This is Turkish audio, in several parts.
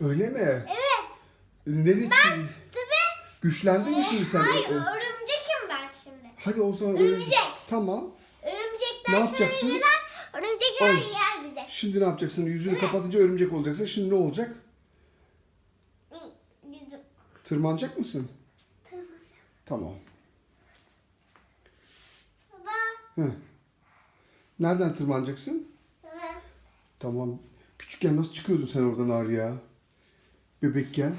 Öyle mi? Evet. Nereye çıkıyor? Tabii. Güçlendin mi şimdi sen? Hayır örümcekim ben şimdi. Hadi o zaman Örümcek. Tamam. Örümcekler Ne yapacaksın? şöyle gider, Örümcekler Oy. yer bize. Şimdi ne yapacaksın? Yüzünü kapatınca örümcek olacaksın. Şimdi ne olacak? Bizim. Tırmanacak mısın? Tamam. Tamam. Baba. Hı. Nereden tırmanacaksın? Tamam. Küçükken nasıl çıkıyordun sen oradan Arya? Bebekken.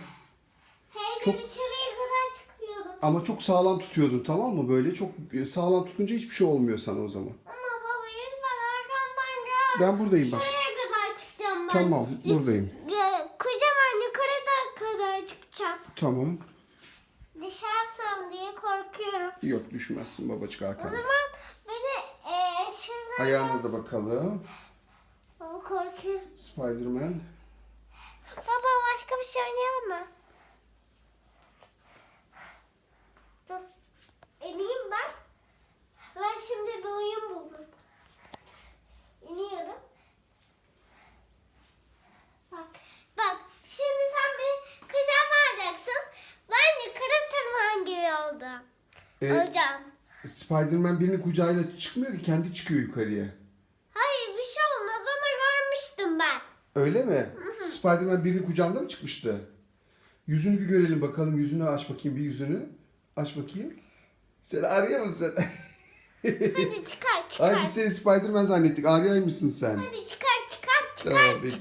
Hey Çok- şuraya kadar çıkıyordum. Ama çok sağlam tutuyordun tamam mı? Böyle çok e, sağlam tutunca hiçbir şey olmuyor sana o zaman. Ama baba lütfen arkamdan gel. Ben buradayım bak. Şuraya kadar çıkacağım ben. Tamam buradayım. Kocaman yukarıda kadar çıkacağım. Tamam. Düşersem diye korkuyorum. Yok düşmezsin babacık O arkana. zaman beni eee şuradan... Ayağına da bakalım. Baba korkuyorum. Spiderman. Baba şey oynayalım mı? Dur. İneyim ben. Ben şimdi bir oyun buldum. İniyorum. Bak. Bak. Şimdi sen bir kucağıma alacaksın. Ben yukarı tırman gibi oldum. E, Olacağım. Spiderman birinin kucağıyla çıkmıyor ki kendi çıkıyor yukarıya. Hayır bir şey olmaz. Onu görmüştüm ben. Öyle mi? Spiderman birinin kucağında mı çıkmıştı? Yüzünü bir görelim bakalım. Yüzünü aç bakayım bir yüzünü. Aç bakayım. Sen Arya mısın? Hadi çıkar çıkar. Ay biz seni Spiderman zannettik. Arya'ymışsın sen. Hadi çıkar çıkar çıkar. Tamam peki.